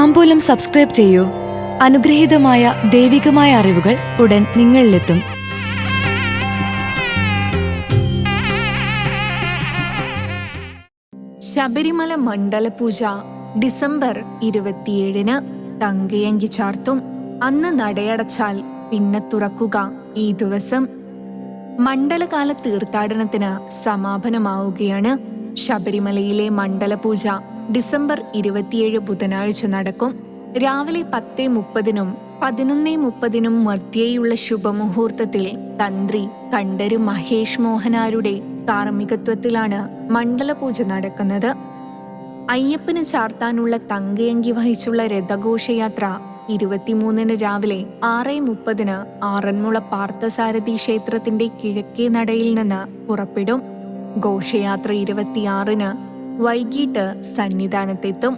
താമ്പൂലം subscribe ചെയ്യൂ. അനുഗ്രഹീതമായ ദൈവികമായ അറിവുകൾ ഉടൻ നിങ്ങളിലെത്തും. ശബരിമല മണ്ഡലപൂജ ഡിസംബർ ഇരുപത്തിയേഴിന് തങ്കയങ്കി ചാർത്തും. അന്ന് നടയടച്ചാൽ പിന്നെ തുറക്കുക ഈ ദിവസം. മണ്ഡലകാല തീർത്ഥാടനത്തിന് സമാപനമാവുകയാണ് ശബരിമലയിലെ മണ്ഡലപൂജ. ഡിസംബർ ഇരുപത്തിയേഴ് ബുധനാഴ്ച നടക്കും. രാവിലെ പത്ത് മുപ്പതിനും പതിനൊന്നേ മുപ്പതിനും മധ്യേയുള്ള ശുഭമുഹൂർത്തത്തിൽ തന്ത്രി കണ്ടര് മഹേഷ് മോഹനാരുടെ കാർമ്മികത്വത്തിലാണ് മണ്ഡലപൂജ നടക്കുന്നത്. അയ്യപ്പന് ചാർത്താനുള്ള തങ്കയങ്കി വഹിച്ചുള്ള രഥഘോഷയാത്ര ഇരുപത്തിമൂന്നിന് രാവിലെ ആറ് മുപ്പതിന് ആറന്മുള പാർത്ഥസാരഥി ക്ഷേത്രത്തിന്റെ കിഴക്കേ നടയിൽ നിന്ന് പുറപ്പെടും. ഘോഷയാത്ര ഇരുപത്തിയാറിന് വൈകിട്ട് സന്നിധാനത്തെത്തും.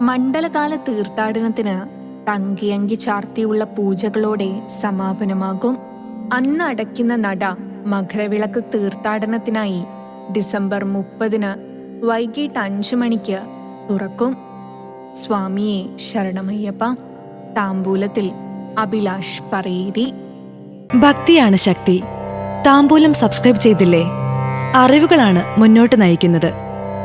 മണ്ഡലകാല തീർത്ഥാടനത്തിന് തങ്കിയങ്കി ചാർത്തിയുള്ള പൂജകളോടെ സമാപനമാകും. അന്ന് അടയ്ക്കുന്ന നട മകരവിളക്ക് തീർത്ഥാടനത്തിനായി ഡിസംബർ മുപ്പതിന് വൈകിട്ട് അഞ്ചു മണിക്ക് തുറക്കും. സ്വാമിയെ ശരണമയ്യപ്പ താമ്പൂലത്തിൽ അഭിലാഷ് പറയേരി. ഭക്തിയാണ് ശക്തി. താമ്പൂലം സബ്സ്ക്രൈബ് ചെയ്തില്ലേ? അറിവുകളാണ് മുന്നോട്ട് നയിക്കുന്നത്.